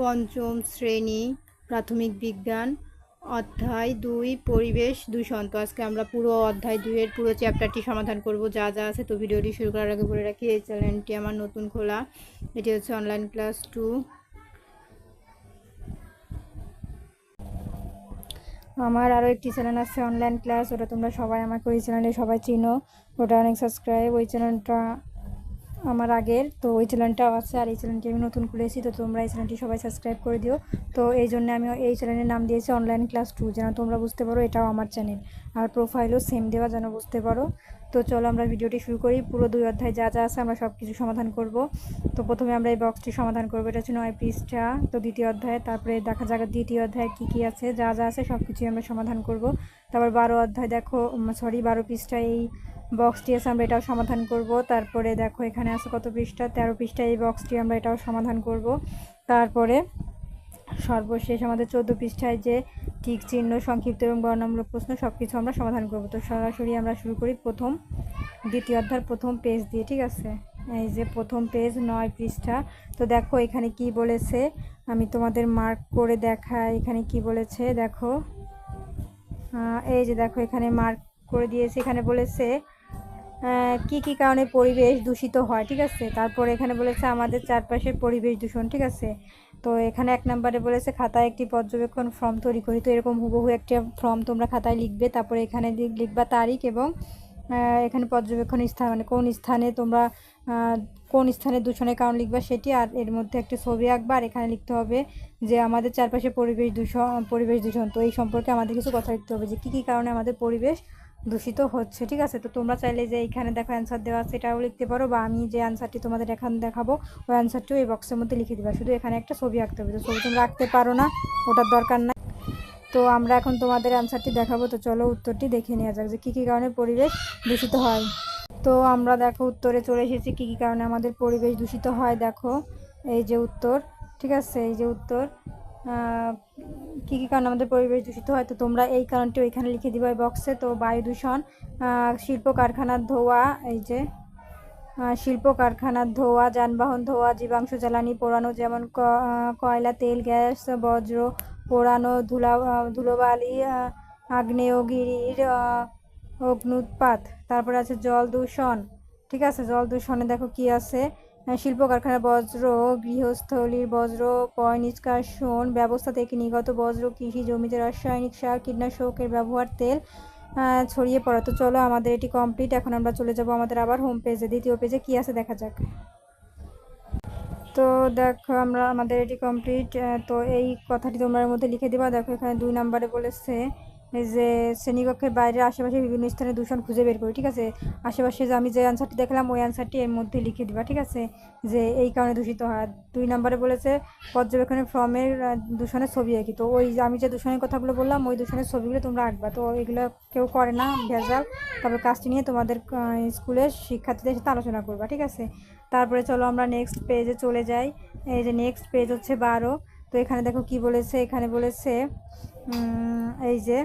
পঞ্চম শ্রেণি প্রাথমিক বিজ্ঞান, অধ্যায় দুই, পরিবেশ দূষণ। তো আজকে আমরা পুরো অধ্যায় দুইয়ের পুরো চ্যাপ্টারটি সমাধান করব। যা যা আছে তো ভিডিওটি শুরু করার আগে বলে রাখি, এই চ্যানেলটি আমার নতুন খোলা। এটি হচ্ছে অনলাইন ক্লাস টু আমার আরও একটি চ্যানেল আছে অনলাইন ক্লাস ওটা তোমরা সবাই আমাকে ওই চ্যানেলে সবাই চিনো। ওটা অনেক সাবস্ক্রাইব ওই চ্যানেলটা আমার আগের। তো ওই চ্যানেলটাও আছে আর এই চ্যানেলটি আমি নতুন খুলেছি তো তোমরা এই চ্যানেলটি সবাই সাবস্ক্রাইব করে দিও। তো এই জন্য আমি এই চ্যানেলের নাম দিয়েছি অনলাইন ক্লাস টু যেন তোমরা বুঝতে পারো এটাও আমার চ্যানেল আর প্রোফাইলও সেম দেওয়া যেন বুঝতে পারো। তো চলো আমরা ভিডিওটি শুরু করি। পুরো দুই অধ্যায় যা যা আছে আমরা সব কিছু সমাধান করব। তো প্রথমে আমরা এই বক্সটি সমাধান করব। এটা হচ্ছে নয় পৃষ্ঠা। তো দ্বিতীয় অধ্যায়, তারপরে দেখা যাক দ্বিতীয় অধ্যায় কী কী আছে। যা যা আছে সব কিছুই আমরা সমাধান করব। তারপর বারো অধ্যায় দেখো সরি বারো পৃষ্ঠা এই বক্সটি আছে, আমরা এটাও সমাধান করব। তারপরে দেখো, এখানে আছে কত পৃষ্ঠা? তেরো পৃষ্ঠা এই বক্সটি আমরা এটাও সমাধান করব। তারপরে সর্বশেষ আমাদের চোদ্দ পৃষ্ঠায় যে ঠিক চিহ্ন, সংক্ষিপ্ত এবং বর্ণামূলক প্রশ্ন সব কিছু আমরা সমাধান করব। তো সরাসরি আমরা শুরু করি প্রথম, দ্বিতীয় অধ্যায়ের প্রথম পেজ দিয়ে, ঠিক আছে? এই যে প্রথম পেজ নয় পৃষ্ঠা। তো দেখো, এখানে কি বলেছে? আমি তোমাদের মার্ক করে দেখাই, এখানে কি বলেছে? দেখো এই যে দেখো, এখানে মার্ক করে দিয়েছে। এখানে বলেছে কি কি কারণে পরিবেশ দূষিত হয়, ঠিক আছে? তারপর এখানে বলেছে আমাদের চারপাশের পরিবেশ দূষণ, ঠিক আছে? তো এখানে এক নম্বরে বলেছে খাতায় একটি পর্যবেক্ষণ ফর্ম তৈরি করি। তো এরকম হুবহু একটা ফর্ম তোমরা খাতায় লিখবে, তারপরে এখানে লিখবা তারিখ এবং এখানে পর্যবেক্ষণ স্থান মানে কোন স্থানে তোমরা কোন স্থানে দূষণের কারণ লিখবা সেটি, আর এর মধ্যে একটি ছবি আঁকবা, আর এখানে লিখতে হবে যে আমাদের চারপাশে পরিবেশ দূষণ পরিবেশ দূষণ। তো এই সম্পর্কে আমাদের কিছু কথা লিখতে হবে যে কী কী কারণে আমাদের পরিবেশ দূষিত হচ্ছে, ঠিক আছে? তো তোমরা চাইলে যে এইখানে দেখো অ্যান্সার দেওয়া আছে, এটাও লিখতে পারো বা আমি যে অ্যান্সারটি তোমাদের এখানে দেখাবো, ওই অ্যান্সারটিও এই বক্সের মধ্যে লিখে দেবা। শুধু এখানে একটা ছবি আঁকতে হবে, তো ছবি তোমরা আঁকতে পারো না, ওটার দরকার নাই। তো আমরা এখন তোমাদের অ্যান্সারটি দেখাবো, তো চলো উত্তরটি দেখে নেওয়া যাক যে কী কী কারণে পরিবেশ দূষিত হয়। তো আমরা দেখো উত্তরে চলে এসেছি, কী কী কারণে আমাদের পরিবেশ দূষিত হয়, দেখো। এই যে উত্তর, ঠিক আছে? এই যে উত্তর কী কী কারণে আমাদের পরিবেশ দূষিত হয়? তো তোমরা এই কারণটি ওইখানে লিখে দিবা বক্সে তো বায়ু দূষণ শিল্প কারখানার ধোয়া, এই যে শিল্প কারখানার ধোয়া, যানবাহন ধোয়া, জীবাংশ জ্বালানি পোড়ানো যেমন কয়লা, তেল, গ্যাস বজ্র পোড়ানো, ধুলা ধুলোবালি আগ্নেয়গিরির অগ্নুৎপাত। তারপরে আছে জল দূষণ। ঠিক আছে? জল দূষণে দেখো কি আছে? শিল্প কারখানার বজ্র, গৃহস্থলীর বজ্র, পয় নিষ্কাশন ব্যবস্থা থেকে নিগত বজ্র, কৃষি জমিতে রাসায়নিক সার, কীটনাশকের ব্যবহার, তেল ছড়িয়ে পড়া। তো চলো, আমাদের এটি কমপ্লিট এখন আমরা চলে যাব আমাদের আবার হোম পেজে দ্বিতীয় পেজে কি আছে দেখা যাক। তো দেখো, আমরা আমাদের এটি কমপ্লিট তো এই কথাটি তোমরা মধ্যে লিখে দেবা। দেখো, এখানে দুই নাম্বারে বলেছে যে শ্রেণীকক্ষের বাইরে আশেপাশে বিভিন্ন স্থানে দূষণ খুঁজে বের করি, ঠিক আছে? আশেপাশে যে আমি যে অ্যান্সারটি দেখলাম, ওই অ্যান্সারটি এর মধ্যে লিখে দিবা, ঠিক আছে? যে এই কারণে দূষিত হয়। দুই নম্বরে বলেছে পর্যবেক্ষণের ফর্মের দূষণের ছবি আঁকি তো ওই আমি যে দূষণের কথাগুলো বললাম, ওই দূষণের ছবিগুলো তোমরা আঁকবা। তো এগুলো কেউ করে না, ভেজাল। তারপর কাজটি নিয়ে তোমাদের স্কুলের শিক্ষার্থীদের সাথে আলোচনা করবা, ঠিক আছে? তারপরে চলো আমরা নেক্সট পেজে চলে যাই। এই যে নেক্সট পেজ হচ্ছে বারো। তো এখানে দেখো কি বলেছে? এখানে বলেছে এই যে,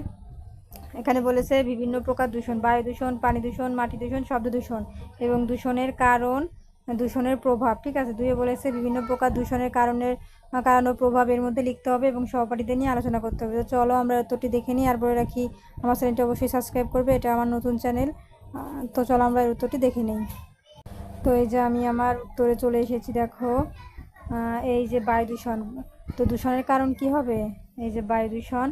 এখানে বলেছে বিভিন্ন প্রকার দূষণ, বায়ু দূষণ, পানি দূষণ, মাটি দূষণ, শব্দ দূষণ এবং দূষণের কারণ, দূষণের প্রভাব, ঠিক আছে? দুইয়ে বলেছে বিভিন্ন প্রকার দূষণের কারণের, কারণ ও প্রভাবের মধ্যে লিখতে হবে এবং সহপাঠীদের নিয়ে আলোচনা করতে হবে। তো চলো আমরা উত্তরটি দেখে নিই আর বলে রাখি, আমার চ্যানেলটি অবশ্যই সাবস্ক্রাইব করবে, এটা আমার নতুন চ্যানেল। তো চলো আমরা উত্তরটি দেখে নিই। তো এই যে আমি আমার উত্তরে চলে এসেছি, দেখো। এই যে বায়ু দূষণ, তো দূষণের কারণ কি হবে? এই যে বায়ু দূষণ,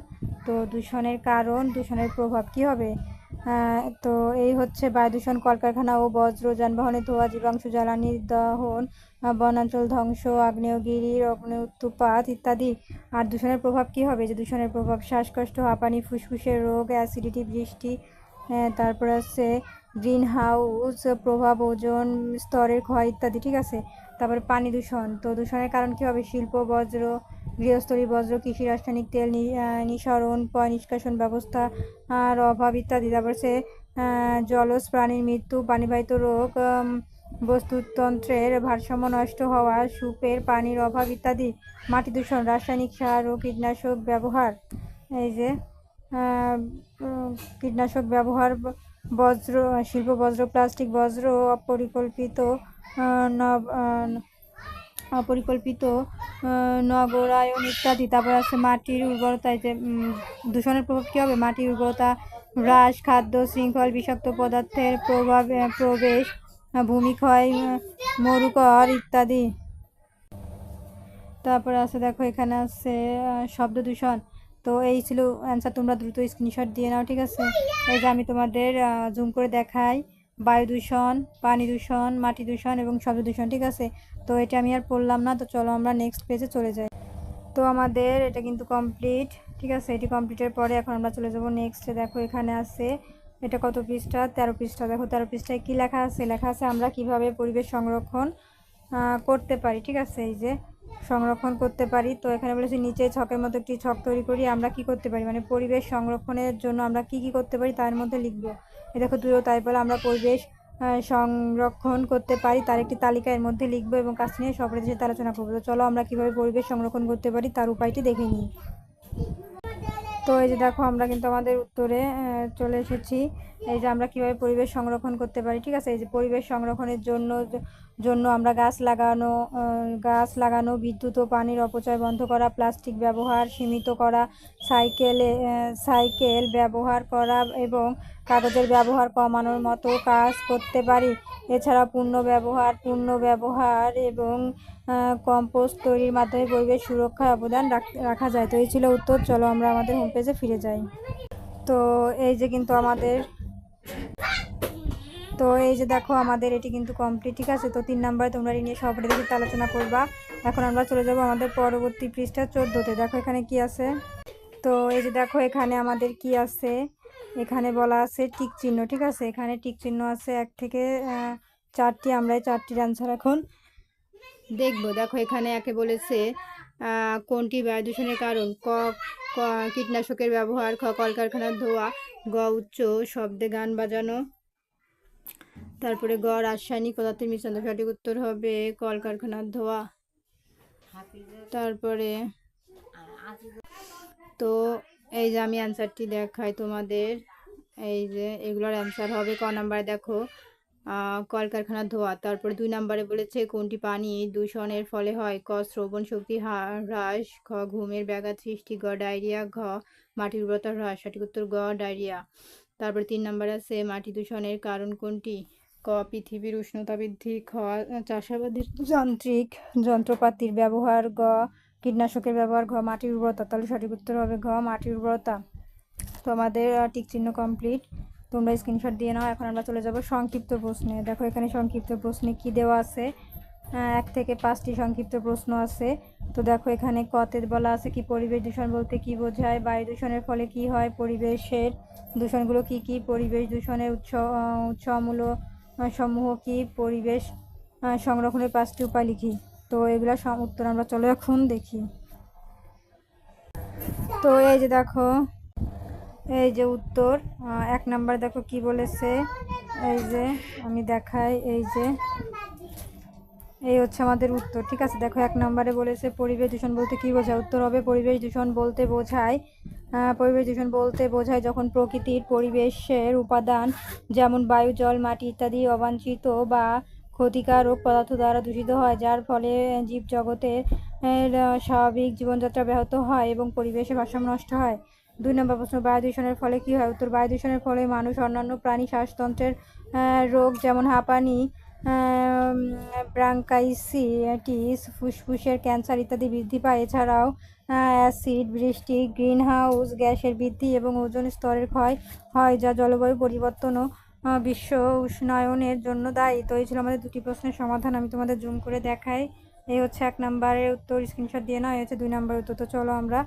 তো দূষণের কারণ, দূষণের প্রভাব কি হবে? তো এই হচ্ছে বায়ু দূষণ, কলকারখানা ও বজ্র যানবাহনের ধোয়া, জীবাংশ জ্বালানি, দহন, বনাঞ্চল ধ্বংস আগ্নেয়গিরির অগ্নিউত্তুপাত ইত্যাদি। আর দূষণের প্রভাব কি হবে? যে দূষণের প্রভাব, শ্বাসকষ্ট, হাঁপানি, ফুসফুসের রোগ, অ্যাসিডিটি, বৃষ্টি তারপর আছে গ্রিন হাউস প্রভাব, ওজন স্তরের ক্ষয় ইত্যাদি, ঠিক আছে? তারপরে পানি দূষণ। তো দূষণের কারণ কী হবে? শিল্প বজ্র গৃহস্থলী বজ্র কৃষি, রাসায়নিক তেল নিঃসরণ নিষ্কাশন ব্যবস্থা আর অভাব ইত্যাদি। তারপর সে জলজ প্রাণীর মৃত্যু, পানিবাহিত রোগ বস্তুতন্ত্রের ভারসাম্য নষ্ট হওয়া, সুপের পানির অভাব ইত্যাদি, মাটি দূষণ, রাসায়নিক সার ও কীটনাশক ব্যবহার। এই যে কীটনাশক ব্যবহার বজ্র শিল্প বজ্র প্লাস্টিক বজ্র অপরিকল্পিত অপরিকল্পিত নগরায়ন ইত্যাদি। তারপর আছে মাটির উর্বরতা যে দূষণের প্রভাব কী হবে? মাটির উর্বরতা হ্রাস, খাদ্য শৃঙ্খল বিষাক্ত পদার্থের প্রভাব প্রবেশ ভূমিক্ষয় মরুকর ইত্যাদি। তারপরে আছে, দেখো, এখানে আছে শব্দ দূষণ। তো এই ছিল অ্যান্সার তোমরা দ্রুত স্ক্রিনশট দিয়ে নাও, ঠিক আছে? এই যে আমি তোমাদের জুম করে দেখাই। বায়ু দূষণ, পানি দূষণ, মাটি দূষণ এবং শব্দ দূষণ, ঠিক আছে? তো এটা আমি আর পড়লাম না, তো চলো আমরা নেক্সট পেজে চলে যাই। তো আমাদের এটা কিন্তু কমপ্লিট ঠিক আছে? এটি কমপ্লিটের পরে এখন আমরা চলে যাব নেক্সটে দেখো এখানে আছে, এটা কত পৃষ্ঠা? তেরো পৃষ্ঠা। দেখো তেরো পৃষ্ঠায় কী লেখা আছে? লেখা আছে আমরা কীভাবে পরিবেশ সংরক্ষণ করতে পারি, ঠিক আছে? এই যে, সংরক্ষণ করতে পারি। তো এখানে বলেছি নিচে ছকের মতো একটি ছক তৈরি করি, আমরা কি করতে পারি? মানে পরিবেশ সংরক্ষণের জন্য আমরা কি কি করতে পারি? তার মধ্যে লিখব। এ দেখো দূরতায় বলে আমরা পরিবেশ সংরক্ষণ করতে পারি। তার একটি তালিকা এর মধ্যে লিখব এবং কাজ নিয়ে সপরিদের সাথে আলোচনা করব। তো চলো, আমরা কীভাবে পরিবেশ সংরক্ষণ করতে পারি তার উপায়টি দেখে নিই। তো এই যে দেখো, আমরা কিন্তু আমাদের উত্তরে চলে এসেছি। এই যে আমরা কীভাবে পরিবেশ সংরক্ষণ করতে পারি, ঠিক আছে? এই যে পরিবেশ সংরক্ষণের জন্য জন্য আমরা গাছ লাগানো গাছ লাগানো, বিদ্যুৎ ও পানির অপচয় বন্ধ করা, প্লাস্টিক ব্যবহার সীমিত করা, সাইকেলে সাইকেল ব্যবহার করা এবং কাগজের ব্যবহার কমানোর মতো কাজ করতে পারি। এছাড়া পূর্ণ ব্যবহার পূর্ণ ব্যবহার এবং কম্পোস্ট তৈরির মাধ্যমে পরিবেশ সুরক্ষায় অবদান রাখ- যায়। তো এই ছিল উত্তর। চলো আমরা আমাদের হোম পেজে ফিরে যাই। তো এই যে কিন্তু আমাদের তো এই যে দেখো আমাদের এটি কিন্তু কমপ্লিট ঠিক আছে? তো তিন নাম্বারে তোমরা নিয়ে সবাই দেখে আলোচনা করবা। এখন আমরা চলে যাব আমাদের পরবর্তী পৃষ্ঠা চোদ্দোতে। দেখো এখানে কি আছে? তো এই যে দেখো এখানে আমাদের কি আছে? এখানে বলা আছে টিক চিহ্ন, ঠিক আছে? এখানে টিক চিহ্ন আছে এক থেকে চারটি, আমরা এই চারটির অ্যান্সার এখন দেখব। দেখো এখানে একে বলেছে কোনটি বায়ু দূষণের কারণ ক- কীটনাশকের ব্যবহার, খ, কলকারখানার ধোয়া, গ, উচ্চ শব্দে গান বাজানো তারপরে গ রাসায়নিক পদার্থের মিশ্রণ সঠিক উত্তর হবে, কলকারখানার ধোয়া। তারপরে তো এই যে আমি অ্যান্সারটি দেখাই তোমাদের, এই যে এগুলোর অ্যান্সার হবে, ক নাম্বারে দেখো কলকারখানার ধোয়া। তারপরে দুই নাম্বারে বলেছে, কোনটি পানি দূষণের ফলে হয়? ক, শ্রবণ শক্তি হ্রাস, খ, ঘুমের ব্যাঘাত সৃষ্টি, গ, ডায়রিয়া, ঘ, মাটির উর্বরতা হ্রাস, সঠিক উত্তর, গ, ডায়রিয়া। তারপরে তিন নাম্বারে আছে, মাটি দূষণের কারণ কোনটি? ক পৃথিবীর উষ্ণতা বৃদ্ধি খ চাষাবাদের যান্ত্রিক যন্ত্রপাতির ব্যবহার গ কীটনাশকের ব্যবহার ঘ মাটির উর্বরতা। তাহলে সঠিক উত্তর হবে ঘ মাটির উর্বরতা। তো আমাদের আহ, টিক চিহ্ন কমপ্লিট তোমরা স্ক্রিনশট দিয়ে নাও এখন আমরা চলে যাব সংক্ষিপ্ত প্রশ্নে। দেখো এখানে সংক্ষিপ্ত প্রশ্নে কি দেওয়া আছে? এক থেকে পাঁচটি সংক্ষিপ্ত প্রশ্ন আছে। তো দেখো এখানে কতে বলা আছে কি পরিবেশ দূষণ বলতে কি বোঝায়? বায়ু দূষণের ফলে কি হয়? পরিবেশের দূষণগুলো কি কি? পরিবেশ দূষণের উৎস উৎসমূলক সমূহ কি পরিবেশ সংরক্ষণের পাঁচটি উপায় লিখি? তো এগুলো উত্তর আমরা চলো এখন দেখি। তো এই যে দেখো, এই যে উত্তর এক নাম্বার দেখো কি বলেছে? এই যে আমি দেখাই, এই যে এই হচ্ছে আমাদের উত্তর। ঠিক আছে, দেখো এক নম্বরে বলেছে, পরিবেশ দূষণ বলতে কি বোঝায়? উত্তর হবে, পরিবেশ দূষণ বলতে বোঝায় পরিবেশ দূষণ বলতে বোঝায় যখন প্রকৃতির পরিবেশের উপাদান যেমন বায়ু, জল, মাটি ইত্যাদি অবাঞ্ছিত বা ক্ষতিকারক পদার্থ দ্বারা দূষিত হয়, যার ফলে জীবজগতের স্বাভাবিক জীবনযাত্রা ব্যাহত হয় এবং পরিবেশের ভারসাম্য নষ্ট হয়। দুই নম্বর প্রশ্ন, বায়ু দূষণের ফলে কি হয়? উত্তর, বায়ু দূষণের ফলে মানুষ অন্যান্য প্রাণী, শ্বাসতন্ত্রের রোগ যেমন হাঁপানি ব্রাঙ্কাইসিটিস ফুসফুসের ক্যান্সার ইত্যাদি বৃদ্ধি পায়। এছাড়াও অ্যাসিড, বৃষ্টি, গ্রিনহাউস, গ্যাসের বৃদ্ধি এবং ওজন স্তরের ক্ষয় হয়, যা জলবায়ু পরিবর্তন ও বিশ্ব উষ্ণায়নের জন্য দায়ী। তো এই ছিল আমাদের দুটি প্রশ্নের সমাধান। আমি তোমাদের জুম করে দেখাই। এই হচ্ছে এক নম্বরের উত্তর, স্ক্রিনশট দিয়ে নাও। এই হচ্ছে দুই নম্বরের উত্তর। তো চলো আমরা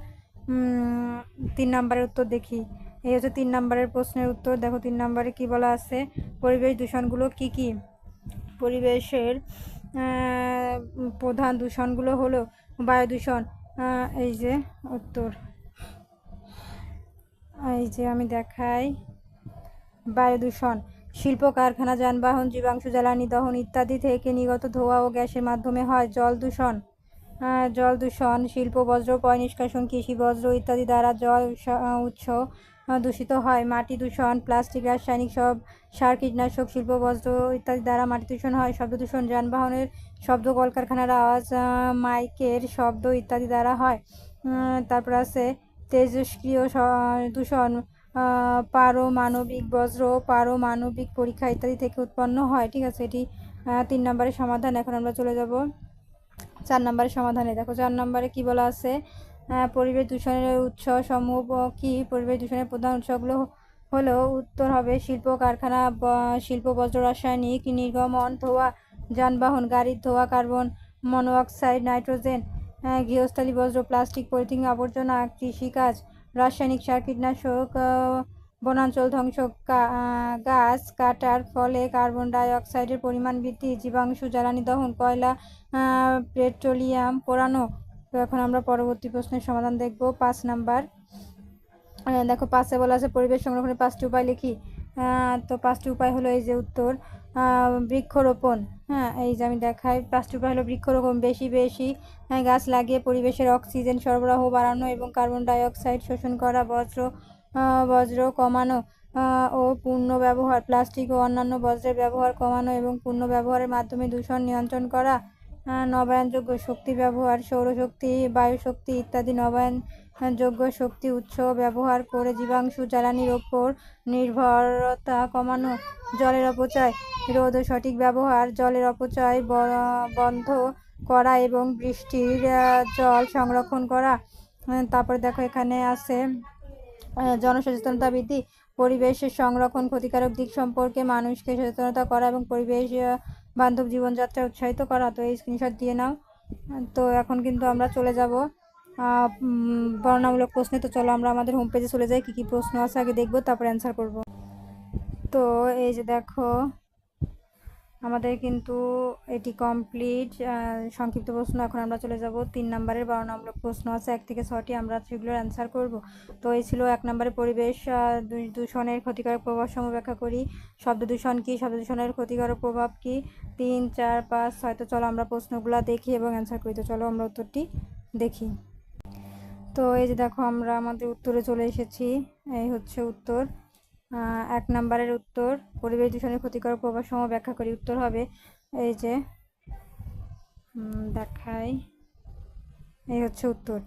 তিন নম্বরের উত্তর দেখি। এই হচ্ছে তিন নম্বরের প্রশ্নের উত্তর। দেখো তিন নম্বরে কি বলা আছে? পরিবেশ দূষণগুলো কি কি? পরিবেশের প্রধান দূষণগুলো হলো বায়ু দূষণ এই যে উত্তর। এই যে আমি দেখাই, বায়ু দূষণ, শিল্প কারখানা, যানবাহন, জীবাংশু, জ্বালানি দহন ইত্যাদি থেকে নিগত ধোঁয়া ও গ্যাসের মাধ্যমে হয় জল দূষণ। জল দূষণ, শিল্প বজ্র, পয় নিষ্কাশন, কৃষি বজ্র ইত্যাদি দ্বারা জল উৎস- দূষিত হয়। মাটি দূষণ, প্লাস্টিক, রাসায়নিক সব সার, কীটনাশক, শিল্প বজ্র ইত্যাদি দ্বারা মাটি দূষণ হয়। শব্দ দূষণ, যানবাহনের শব্দ, কলকারখানার আওয়াজ মাইকের শব্দ ইত্যাদি দ্বারা হয়। তারপর আছে তেজস্ক্রিয় দূষণ পারমাণবিক বজ্র, পারমাণবিক পরীক্ষা ইত্যাদি থেকে উৎপন্ন হয়। ঠিক আছে, এটি তিন নম্বরের সমাধান। এখন আমরা চলে যাব চার নম্বরের সমাধানে। দেখো, চার নম্বরে কি বলা আছে? পরিবেশ দূষণের উৎস সমূহ কি? পরিবেশ দূষণের প্রধান উৎসগুলো হলো উত্তর হবে শিল্প কারখানা শিল্প, বজ্র, রাসায়নিক নির্গমন, ধোয়া, যানবাহন, গাড়ির ধোয়া, কার্বন মনোঅক্সাইড নাইট্রোজেন গৃহস্থালী বজ্র, প্লাস্টিক, পলিথিন, আবর্জনা, কৃষিকাজ, রাসায়নিক সার, কীটনাশক বনাঞ্চল ধ্বংস গাছ কাটার ফলে কার্বন ডাই অক্সাইডের পরিমাণ বৃদ্ধি জীবাণু জ্বালানি দহন, কয়লা পেট্রোলিয়াম পোড়ানো। তো এখন আমরা পরবর্তী প্রশ্নের সমাধান দেখব। পাঁচ নাম্বার। দেখো পাঁচে বলা আছে, পরিবেশ সংরক্ষণের পাঁচটি উপায় লিখি। তো পাঁচটি উপায় হলো এই যে উত্তর বৃক্ষরোপণ। হ্যাঁ এই যে আমি দেখাই, পাঁচটি উপায় হলো বৃক্ষরোপণ, বেশি বেশি গাছ লাগিয়ে পরিবেশের অক্সিজেন সরবরাহ বাড়ানো এবং কার্বন ডাই অক্সাইড শোষণ করা বজ্র বজ্র কমানো ও পূর্ণ ব্যবহার, প্লাস্টিক ও অন্যান্য বজ্রের ব্যবহার কমানো এবং পূর্ণ ব্যবহারের মাধ্যমে দূষণ নিয়ন্ত্রণ করা নবায়নযোগ্য শক্তি ব্যবহার, সৌরশক্তি, বায়ুশক্তি ইত্যাদি নবায়নযোগ্য শক্তি উৎস ব্যবহার করে জীবাংশু জ্বালানির ওপর নির্ভরতা কমানো, জলের অপচয়, রোধ ও সঠিক ব্যবহার, জলের অপচয় বন্ধ করা এবং বৃষ্টির জল সংরক্ষণ করা। তারপর দেখো এখানে আছে জনসচেতনতা বৃদ্ধি পরিবেশের সংরক্ষণ, ক্ষতিকারক দিক সম্পর্কে মানুষকে সচেতনতা করা এবং পরিবেশ বান্ধব জীবনযাত্রা উৎসাহিত করা। তো এই স্ক্রিনশট দিয়ে নাও। তো এখন কিন্তু আমরা চলে যাব। বর্ণামূলক প্রশ্নে। তো চলো আমরা আমাদের হোম পেজে চলে যাই। কী কী প্রশ্ন আছে আগে দেখব, তারপর অ্যান্সার করব। তো এই যে দেখো আমাদের কিন্তু এটি কমপ্লিট সংক্ষিপ্ত প্রশ্ন। এখন আমরা চলে যাব তিন নম্বরের বারো নম্বর প্রশ্ন আছে। এক থেকে ছটি আমরা সেগুলোর অ্যান্সার করব। তো এই ছিল এক নম্বরে পরিবেশ দূষণের ক্ষতিকারক প্রভাব সমূহ ব্যাখ্যা করি। শব্দ দূষণ কী? শব্দ দূষণের ক্ষতিকারক প্রভাব কী? তিন, চার, পাঁচ, ছয়। তো চলো আমরা প্রশ্নগুলো দেখি এবং অ্যান্সার করি। তো চলো আমরা উত্তরটি দেখি। তো এই যে দেখো আমরা আমাদের উত্তরে চলে এসেছি। এই হচ্ছে উত্তর। এক নম্বরের উত্তর পরিবেশ দূষণের ক্ষতিকারক প্রভাব সমূহ ব্যাখ্যা করি। উত্তর হবে এই যে দেখাই। এই হচ্ছে উত্তর।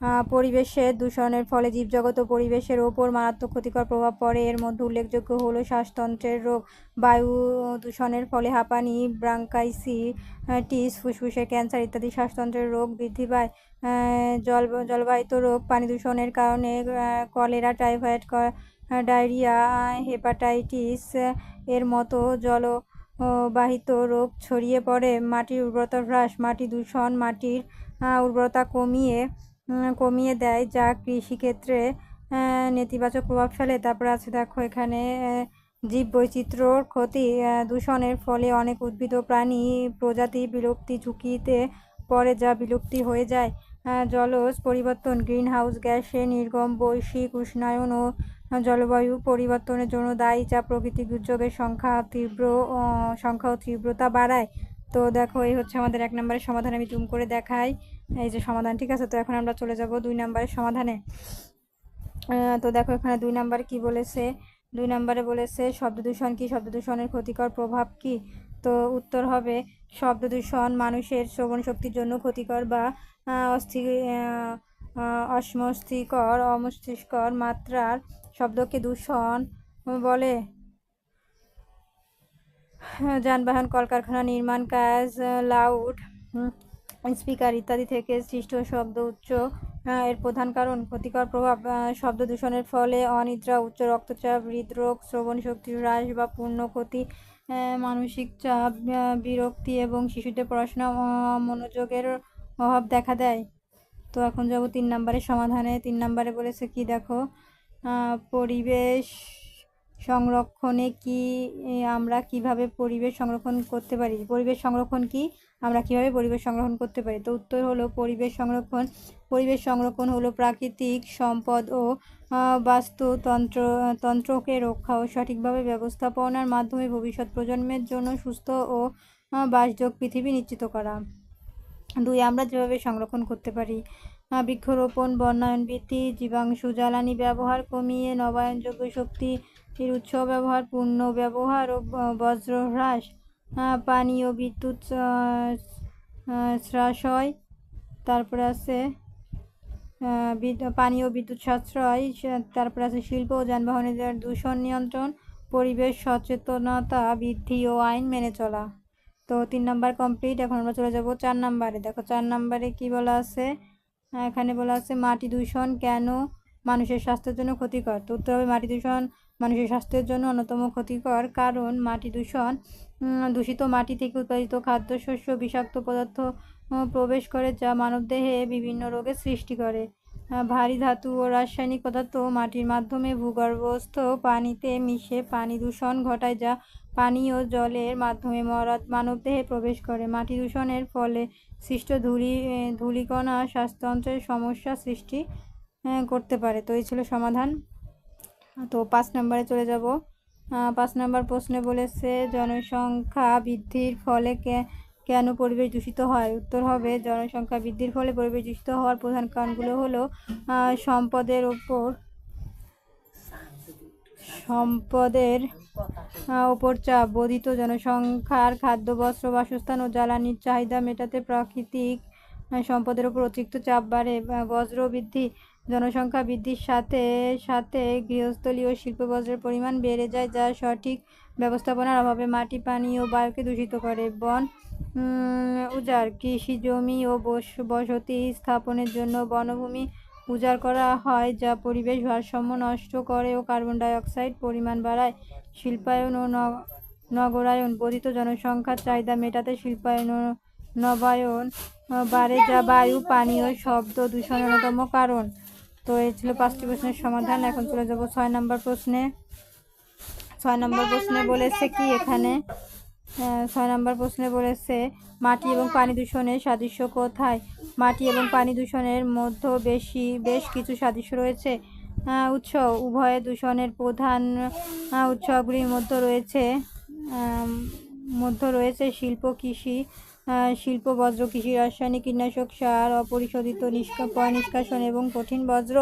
আহ, পরিবেশের দূষণের ফলে জীবজগত পরিবেশের ওপর মারাত্মক ক্ষতিকর প্রভাব পড়ে। এর মধ্যে উল্লেখযোগ্য হলো শ্বাসতন্ত্রের রোগ বায়ু দূষণের ফলে হাঁপানি ব্রাঙ্কাইসিটিস ফুসফুসের ক্যান্সার ইত্যাদি শ্বাসতন্ত্রের রোগ বৃদ্ধি পায়। জল জলবাহিত রোগ পানি দূষণের কারণে কলেরা টাইফয়েড ডায়রিয়া, হেপাটাইটিস এর মতো জল বাহিত রোগ ছড়িয়ে পড়ে। মাটির উর্বরতা হ্রাস, মাটি দূষণ, মাটির উর্বরতা কমিয়ে কমিয়ে দেয়, যা কৃষিক্ষেত্রে নেতিবাচক প্রভাব ফেলে। তারপর আছে দেখো এখানে জীব বৈচিত্র্যর ক্ষতি। দূষণের ফলে অনেক উদ্ভিদ প্রাণী প্রজাতি বিলুপ্তি ঝুঁকিতে পড়ে যা বিলুপ্তি হয়ে যায়। জলজ পরিবর্তন গ্রিন হাউস গ্যাসের নির্গম, বৈশ্বিক উষ্ণায়ন ও জলবায়ু পরিবর্তনের জন্য দায়ী যা প্রকৃতিক দুর্যোগের সংখ্যা তীব্র সংখ্যা ও তীব্রতা বাড়ায়। তো দেখো, এই হচ্ছে আমাদের এক নম্বরের সমাধান। আমি জুম করে দেখাই। এই যে সমাধান, ঠিক আছে? তো এখন আমরা চলে যাব দুই নম্বরের সমাধানে। তো দেখো, এখানে দুই নম্বরে কি বলেছে? দুই নম্বরে বলেছে, শব্দ দূষণ কি? শব্দ দূষণের ক্ষতিকর প্রভাব কি? তো উত্তর হবে, শব্দ দূষণ মানুষের শ্রবণ শক্তির জন্য ক্ষতিকর বা অস্থি অস্মস্তিকর, অমস্তিষ্কর মাত্রার শব্দকে দূষণ বলে। যানবাহন, কলকারখানা, নির্মাণ কাজ, লাউড স্পিকার ইত্যাদি থেকে সৃষ্ট শব্দ উচ্চ এর প্রধান কারণ ক্ষতিকর প্রভাব শব্দ দূষণের ফলে অনিদ্রা, উচ্চ রক্তচাপ, হৃদরোগ, শ্রবণ শক্তির হ্রাস বা পূর্ণ ক্ষতি মানসিক চাপ বিরক্তি এবং শিশুদের পড়াশোনা মনোযোগের অভাব দেখা দেয়। তো এখন যাব তিন নম্বরের সমাধানে। তিন নম্বরে বলেছে কি দেখো? পরিবেশ সংরক্ষণে কি আমরা কীভাবে পরিবেশ সংরক্ষণ করতে পারি? পরিবেশ সংরক্ষণ কি? আমরা কীভাবে পরিবেশ সংরক্ষণ করতে পারি? তো উত্তর হলো পরিবেশ সংরক্ষণ। পরিবেশ সংরক্ষণ হলো প্রাকৃতিক সম্পদ ও বাস্তুতন্ত্র, তন্ত্রকে রক্ষা ও সঠিকভাবে ব্যবস্থাপনার মাধ্যমে ভবিষ্যৎ প্রজন্মের জন্য সুস্থ ও বাসযোগ পৃথিবী নিশ্চিত করা। দুই, আমরা যেভাবে সংরক্ষণ করতে পারি। বৃক্ষরোপণ বন্যায়ন বৃদ্ধি জীবাংশু জ্বালানি ব্যবহার কমিয়ে নবায়নযোগ্য শক্তি এর উৎস ব্যবহার, পূর্ণ ব্যবহার ও বজ্র হ্রাস পানি ও বিদ্যুৎ হ্রাসয় তারপরে আছে পানি ও বিদ্যুৎ সাশ্রয় তারপরে আছে শিল্প ও যানবাহনের দূষণ নিয়ন্ত্রণ, পরিবেশ সচেতনতা বৃদ্ধি ও আইন মেনে চলা। তো তিন নাম্বার কমপ্লিট, এখন আমরা চলে যাব চার নাম্বারে। দেখো, চার নাম্বারে কি বলা আছে? এখানে বলা আছে মাটি দূষণ কেন মানুষের স্বাস্থ্যের জন্য ক্ষতিকর? তো উত্তর হবে মাটি দূষণ মানুষের স্বাস্থ্যের জন্য অন্যতম ক্ষতিকর কারণ মাটি দূষণ। দূষিত মাটি থেকে উৎপাদিত খাদ্যশস্য বিষাক্ত পদার্থ প্রবেশ করে যা মানবদেহে বিভিন্ন রোগের সৃষ্টি করে। ভারী ধাতু ও রাসায়নিক পদার্থ মাটির মাধ্যমে ভূগর্ভস্থ পানিতে মিশে পানি দূষণ ঘটায় যা পানি ও জলের মাধ্যমে মরা মানবদেহে প্রবেশ করে। মাটি দূষণের ফলে সৃষ্ট ধূলি ধূলিকণা শ্বাসতন্ত্রের সমস্যা সৃষ্টি করতে পারে। তো এই ছিল সমাধান। তো পাঁচ নম্বরে চলে যাব। পাঁচ নম্বর প্রশ্নে বলেছে, জনসংখ্যা বৃদ্ধির ফলে কেন পরিবেশ দূষিত হয়? উত্তর হবে, জনসংখ্যা বৃদ্ধির ফলে পরিবেশ দূষিত হওয়ার প্রধান কারণগুলো হলো সম্পদের ওপর সম্পদের ওপর চাপ, বর্ধিত জনসংখ্যার খাদ্য, বস্ত্র, বাসস্থান ও জ্বালানির চাহিদা মেটাতে প্রাকৃতিক সম্পদের ওপর অতিরিক্ত চাপ বাড়ে। বজ্র বৃদ্ধি, জনসংখ্যা বৃদ্ধির সাথে সাথে গৃহস্থলী ও শিল্প বজ্রের পরিমাণ বেড়ে যায়, যা সঠিক ব্যবস্থাপনার অভাবে মাটি, পানি ও বায়ুকে দূষিত করে। বন উজাড় কৃষি জমি ও বস- বসতি স্থাপনের জন্য বনভূমি উজাড় করা হয় যা পরিবেশ ভারসাম্য নষ্ট করে ও কার্বন ডাই অক্সাইড পরিমাণ বাড়ায়। শিল্পায়ন ও নগরায়ন, বর্ধিত জনসংখ্যার চাহিদা মেটাতে শিল্পায়ন ও নবায়ন বাড়ে যা বায়ু, পানি ও শব্দ দূষণের অন্যতম কারণ। তো এই ছিল পাঁচটি প্রশ্নের সমাধান, এখন চলে যাব ছয় নম্বর প্রশ্নে। ছয় নম্বর প্রশ্নে বলেছে কি এখানে? ছয় নম্বর প্রশ্নে বলেছে, মাটি এবং পানি দূষণের সাদৃশ্য কোথায়? মাটি এবং পানি দূষণের মধ্যে বেশি, বেশ কিছু সাদৃশ্য রয়েছে। উৎস, উভয় দূষণের প্রধান উৎসগুলির মধ্যে রয়েছে মধ্যে রয়েছে শিল্প, কৃষি শিল্প, বজ্র, কৃষি, রাসায়নিক কীটনাশক, সার, অপরিশোধিত নিষ্কাশন এবং কঠিন বজ্র।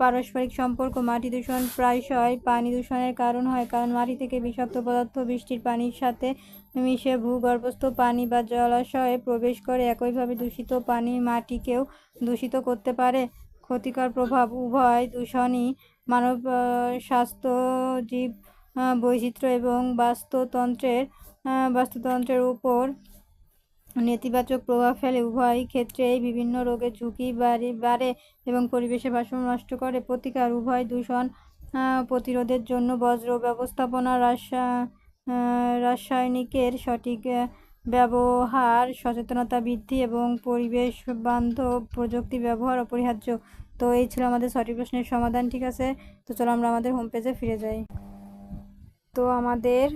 পারস্পরিক সম্পর্ক মাটি দূষণ প্রায়শই পানি দূষণের কারণ হয়, কারণ মাটি থেকে বিষাক্ত পদার্থ বৃষ্টির পানির সাথে মিশে ভূগর্ভস্থ পানি বা জলাশয়ে প্রবেশ করে, একইভাবে দূষিত পানি মাটিকেও দূষিত করতে পারে। ক্ষতিকর প্রভাব উভয় দূষণই মানব স্বাস্থ্য, জীব বৈচিত্র্য এবং বাস্তুতন্ত্রের বাস্তুতন্ত্রের উপর নেতিবাচক প্রভাব ফেলে। উভয় ক্ষেত্রেই বিভিন্ন রোগের ঝুঁকি বাড়ে বাড়ে এবং পরিবেশে ভারসাম্য নষ্ট করে। প্রতিকার উভয় দূষণ প্রতিরোধের জন্য বজ্র ব্যবস্থাপনা রাসা রাসায়নিকের সঠিক ব্যবহার, সচেতনতা বৃদ্ধি এবং পরিবেশ বান্ধব প্রযুক্তি ব্যবহার অপরিহার্য। তো এই ছিল আমাদের সঠিক প্রশ্নের সমাধান, ঠিক আছে? তো চলো আমরা আমাদের হোম পেজে ফিরে যাই। তো আমাদের